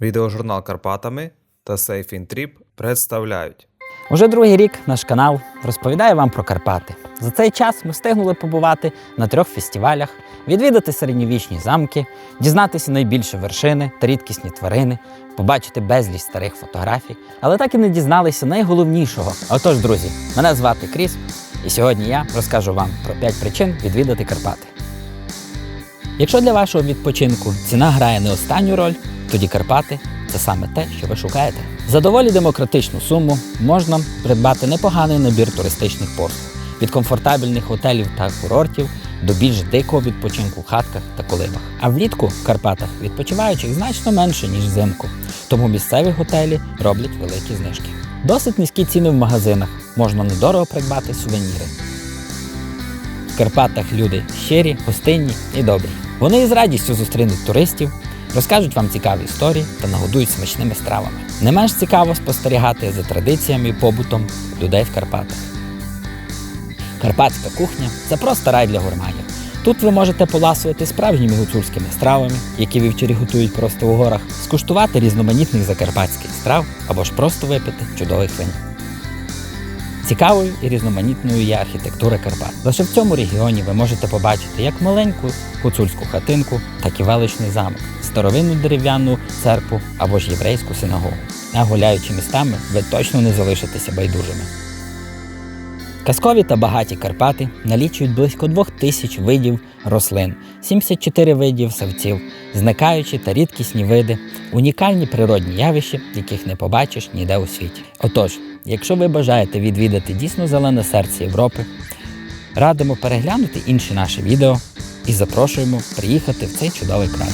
Відеожурнал Карпатами та Trip представляють. Уже другий рік наш канал розповідає вам про Карпати. За цей час ми встигнули побувати на трьох фестивалях, відвідати середньовічні замки, дізнатися найбільші вершини та рідкісні тварини, побачити безліч старих фотографій, але так і не дізналися найголовнішого. Отож, друзі, мене звати Кріс, і сьогодні я розкажу вам про 5 причин відвідати Карпати. Якщо для вашого відпочинку ціна грає не останню роль, тоді Карпати це саме те, що ви шукаєте. За доволі демократичну суму можна придбати непоганий набір туристичних послуг від комфортабельних готелів та курортів до більш дикого відпочинку в хатках та колибах. А влітку в Карпатах відпочиваючих значно менше, ніж взимку, тому місцеві готелі роблять великі знижки. Досить низькі ціни в магазинах, можна недорого придбати сувеніри. В Карпатах люди щирі, гостинні і добрі. Вони із радістю зустрінуть туристів, розкажуть вам цікаві історії та нагодують смачними стравами. Не менш цікаво спостерігати за традиціями і побутом людей в Карпатах. Карпатська кухня це просто рай для гурманів. Тут ви можете поласувати справжніми гуцульськими стравами, які вівчарі готують просто у горах, скуштувати різноманітних закарпатських страв або ж просто випити чудових вин. Цікавою і різноманітною є архітектура Карпат. Лише в цьому регіоні ви можете побачити як маленьку гуцульську хатинку, так і величний замок, старовинну дерев'яну церкву або ж єврейську синагогу. А гуляючи містами, ви точно не залишитеся байдужими. Казкові та багаті Карпати налічують близько двох тисяч видів рослин, 74 видів савців, зникаючі та рідкісні види, унікальні природні явища, яких не побачиш ніде у світі. Отож, якщо ви бажаєте відвідати дійсно зелене серце Європи, радимо переглянути інші наші відео і запрошуємо приїхати в цей чудовий край.